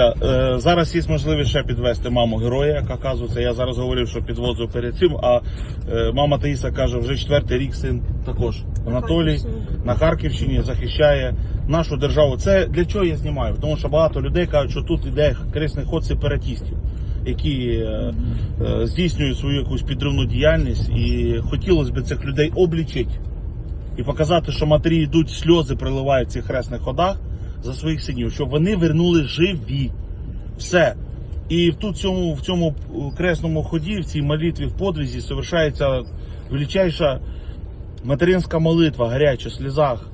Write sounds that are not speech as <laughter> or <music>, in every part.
Е, Зараз є можливість ще підвести маму героя, як оказується. Я зараз говорив, що підвозив перед цим. А е, мама Таїса каже, вже четвертий рік син також Анатолій на Харківщині захищає нашу державу. Це для чого я знімаю? Тому що багато людей кажуть, що тут іде корисний ход сепаратістів, які е, здійснюють свою якусь підривну діяльність, і хотілося б цих людей облічити і показати, що матері йдуть сльози, приливають в цих хресних ходах за своїх синів, щоб вони вернули живі. Все. І тут в цьому, в цьому кресному ході, в цій молитві в подвізі, совершається величайша материнська молитва, гаряча в сльозах.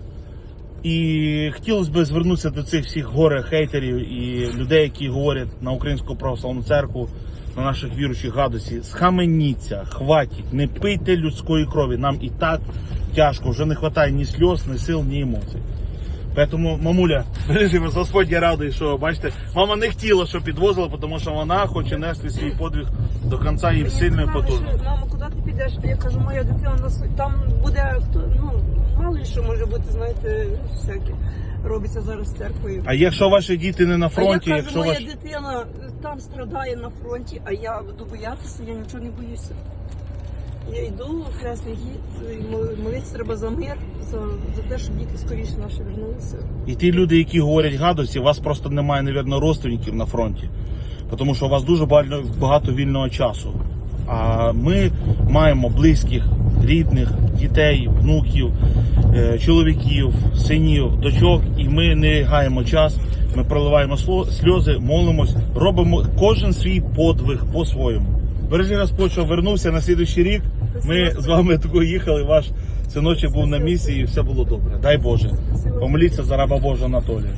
І хотілося б звернутися до цих всіх горе хейтерів і людей, які говорять на Українську православну церкву, на наших віруючих гадості. Схаменіться, хватить, не пийте людської крові. Нам і так тяжко, вже не вистачає ні сльоз, ні сил, ні емоцій. Поэтому, мамуля, <laughs> бережи вас, Господь, я радий, що бачите, мама не хотіла, щоб підвозила, тому що вона хоче нести свій подвиг до кінця і сильно і потужно. Мамо, куди ти підеш? Я кажу, моя дитина там буде хто, ну мало що може бути, знаєте, всяке робиться зараз церквою. А якщо ваші діти не на А фронті, я кажу, якщо моя ваш... дитина там страдає на фронті, а я буду боятися, я нічого не боюся. Я йду в Хресний гід, молитися треба за мир, за, за те, щоб діти скоріше наші вернулися. І ті люди, які говорять гадості, у вас просто немає, навірно, родственників на фронті. Тому що у вас дуже багато, багато вільного часу. А ми маємо близьких, рідних, дітей, внуків, е, чоловіків, синів, дочок, і ми не гаємо час. Ми проливаємо сльози, молимось, робимо кожен свій подвиг по-своєму. Бережи Господь, що вернувся на слідуючий рік. Ми з вами тако їхали. Ваш синочок був на місії, і все було добре. Дай Боже. Помоліться за раба Божого Анатолія.